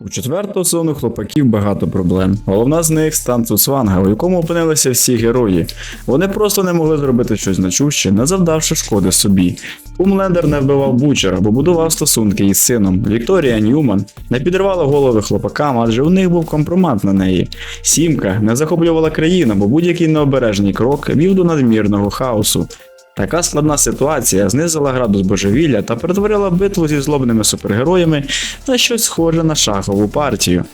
У четвертого сезону хлопаків багато проблем. Головна з них стан Цуцванга, у якому опинилися всі герої. Вони просто не могли зробити щось значуще, не завдавши шкоди собі. Умлендер не вбивав Бучера, бо будував стосунки із сином. Вікторія Ньюман не підривала голови хлопакам, адже у них був компромат на неї. Сімка не захоплювала країну, бо будь-який необережний крок вів до надмірного хаосу. Така складна ситуація знизила градус божевілля та перетворила битву зі злобними супергероями на щось схоже на шахову партію.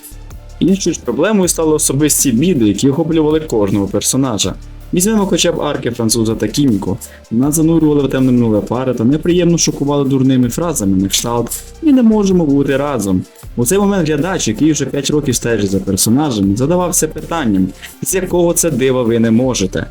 Іншою ж проблемою стали особисті біди, які охоплювали кожного персонажа. Візьмемо хоча б арки француза та Кіміко. Нас занурювали в темне минуле пари та неприємно шокували дурними фразами на кшталт «Ми не можемо бути разом. У цей момент глядач, який вже 5 років стежить за персонажем, задавався питанням, з якого це дива ви не можете.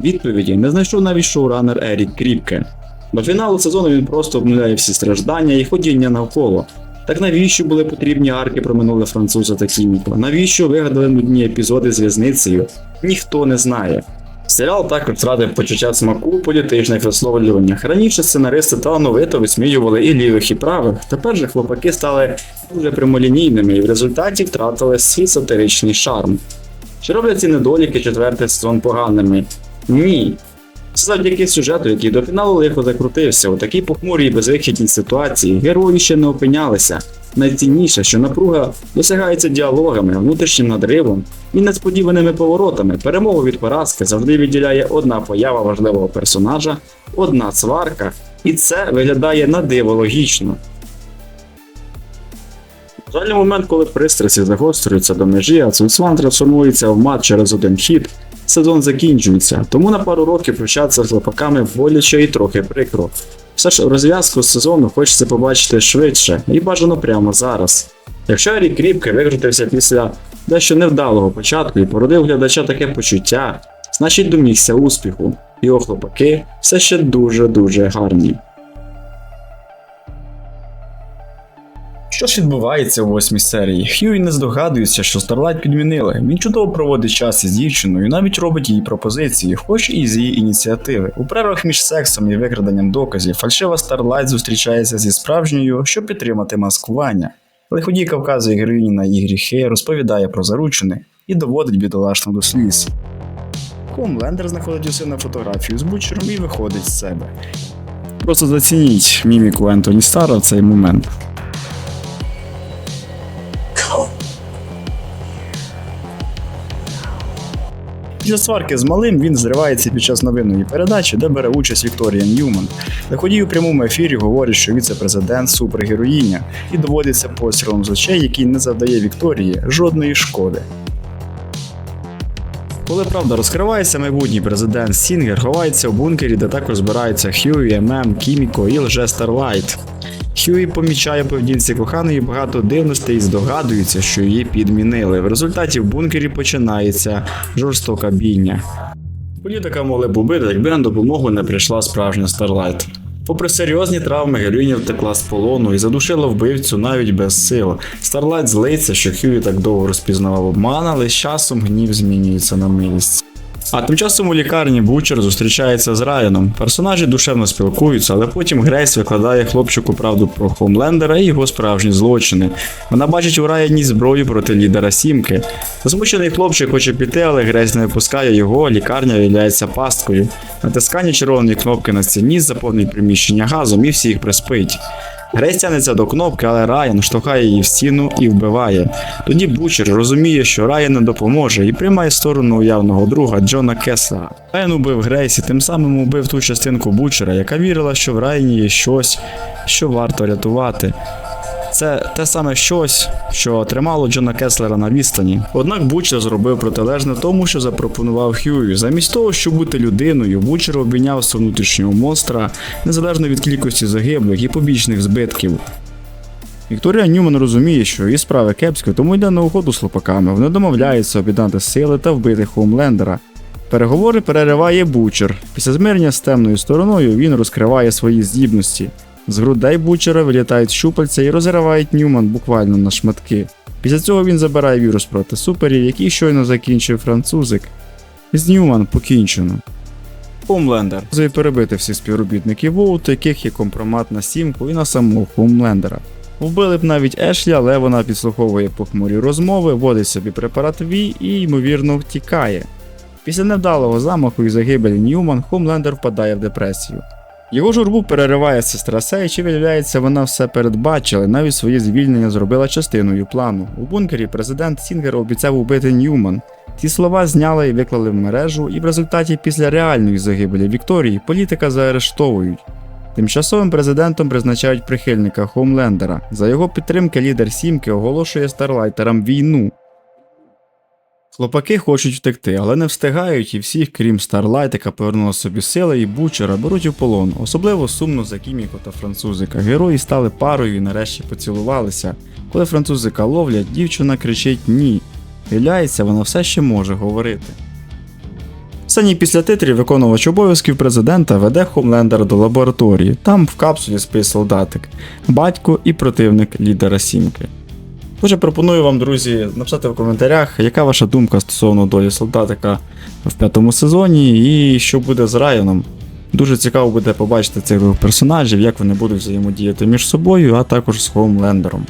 Відповіді не знайшов навіть шоуранер Ерік Кріпке. До фіналу сезону він просто обнуляє всі страждання і ходіння навколо. Так навіщо були потрібні арки про минуле француза та Кіміко? Навіщо вигадали нудні епізоди з в'язницею? Ніхто не знає. Серіал також втратив почуття смаку у політичних висловлюваннях. Раніше сценаристи талановито висміювали і лівих, і правих. Тепер же хлопаки стали дуже прямолінійними і в результаті втратили свій сатиричний шарм. Чи роблять ці недоліки четвертий сезон поганими? Ні. Це завдяки сюжету, який до фіналу легко закрутився. У такій похмурій безвихідній ситуації герої ще не опинялися. Найцінніше, що напруга досягається діалогами, внутрішнім надривом і несподіваними поворотами. Перемогу від поразки завжди відділяє одна поява важливого персонажа, одна сварка, і це виглядає на диво логічно. Жаль момент, коли пристрасті загострюються до межі, а Цуцван трансформується в мат через один хід, сезон закінчується, тому на пару років прощатися з хлопаками боляче і трохи прикро. Все ж розв'язку сезону хочеться побачити швидше і бажано прямо зараз. Якщо Рік Кріпке викрутився після дещо невдалого початку і породив глядача таке почуття, значить домігся успіху. Його хлопаки все ще дуже-дуже гарні. Що ж відбувається у восьмій серії? Хьюі не здогадується, що Старлайт підмінили. Він чудово проводить час із дівчиною, навіть робить їй пропозиції, хоч і з її ініціативи. У перервах між сексом і викраденням доказів фальшива Старлайт зустрічається зі справжньою, щоб підтримати маскування. Лиходійка вказує героїні на її гріхи, розповідає про заручини і доводить бідолашну до сліз. Хомлендер знаходить у сина фотографію з бучером і виходить з себе. Просто зацініть міміку Ентоні Стара в цей момент. Після сварки з малим він зривається під час новинної передачі, де бере участь Вікторія Ньюман. Лиходій у прямому ефірі говорить, що віце-президент супергероїня і доводиться пострілом з очей, який не завдає Вікторії жодної шкоди. Коли правда розкривається, майбутній президент Сінгер ховається у бункері, де також збираються Хьюі, ММ, Кіміко і Лже Старлайт. Хьюі помічає поведінці коханої багато дивностей і здогадується, що її підмінили. В результаті в бункері починається жорстока бійня. Політика могли б убити, якби на допомогу не прийшла справжня Старлайт. Попри серйозні травми, героїня втекла з полону і задушила вбивцю навіть без сил. Старлайт злиться, що Хьюі так довго розпізнавав обман, але з часом гнів змінюється на милість. А тим часом у лікарні Бучер зустрічається з Райаном. Персонажі душевно спілкуються, але потім Грейс викладає хлопчику правду про Хомлендера і його справжні злочини. Вона бачить у Райані зброю проти лідера Сімки. Змучений хлопчик хоче піти, але Грейс не випускає його, лікарня являється пасткою. Натискання червоної кнопки на стіні заповнить приміщення газом і всіх приспить. Грейс тянеться до кнопки, але Райан штовхає її в стіну і вбиває. Тоді Бучер розуміє, що Райан не допоможе і приймає сторону уявного друга Джона Кеслера. Райан убив Грейсі, тим самим убив ту частинку Бучера, яка вірила, що в Райані є щось, що варто рятувати. Це те саме щось, що тримало Джона Кеслера на відстані. Однак Бучер зробив протилежне тому, що запропонував Хьюю. Замість того, щоб бути людиною, Бучер обійняв свого внутрішнього монстра, незалежно від кількості загиблих і побічних збитків. Вікторія Ньюман розуміє, що її справи кепські, тому йде на угоду з хлопаками. Вони домовляються об'єднати сили та вбити Хоумлендера. Переговори перериває Бучер. Після змирення з темною стороною він розкриває свої здібності. З грудей Бучера вилітають щупальця і розривають Ньюман буквально на шматки. Після цього він забирає вірус проти суперів, який щойно закінчив французик. З Ньюман покінчено. Хоумлендер зає перебити всіх співробітників Воут, яких є компромат на сімку і на самого Хоумлендера. Вбили б навіть Ешлі, але вона підслуховує похмурі розмови, вводить собі препарат Ві і, ймовірно, втікає. Після невдалого замаху і загибелі Ньюман Хомлендер впадає в депресію. Його журбу перериває сестра Сейч і виявляється, вона все передбачила, і навіть своє звільнення зробила частиною плану. У бункері президент Сінгер обіцяв убити Ньюман. Ці слова зняли і виклали в мережу, і в результаті після реальної загибелі Вікторії політика заарештовують. Тимчасовим президентом призначають прихильника Хомлендера. За його підтримки лідер Сімки оголошує старлайтерам війну. Хлопаки хочуть втекти, але не встигають, і всіх, крім Старлайт, яка повернула собі сили, і Бучера беруть у полон. Особливо сумно за Кіміко та французика. Герої стали парою і нарешті поцілувалися. Коли французика ловлять, дівчина кричить ні. Виявляється, вона все ще може говорити. В сцені після титрів виконувач обов'язків президента веде Хомлендера до лабораторії. Там в капсулі спить солдатик, батько і противник лідера Сімки. Отже, пропоную вам, друзі, написати в коментарях, яка ваша думка стосовно долі солдатика в п'ятому сезоні і що буде з Райаном. Дуже цікаво буде побачити цих персонажів, як вони будуть взаємодіяти між собою, а також з Хоумлендером.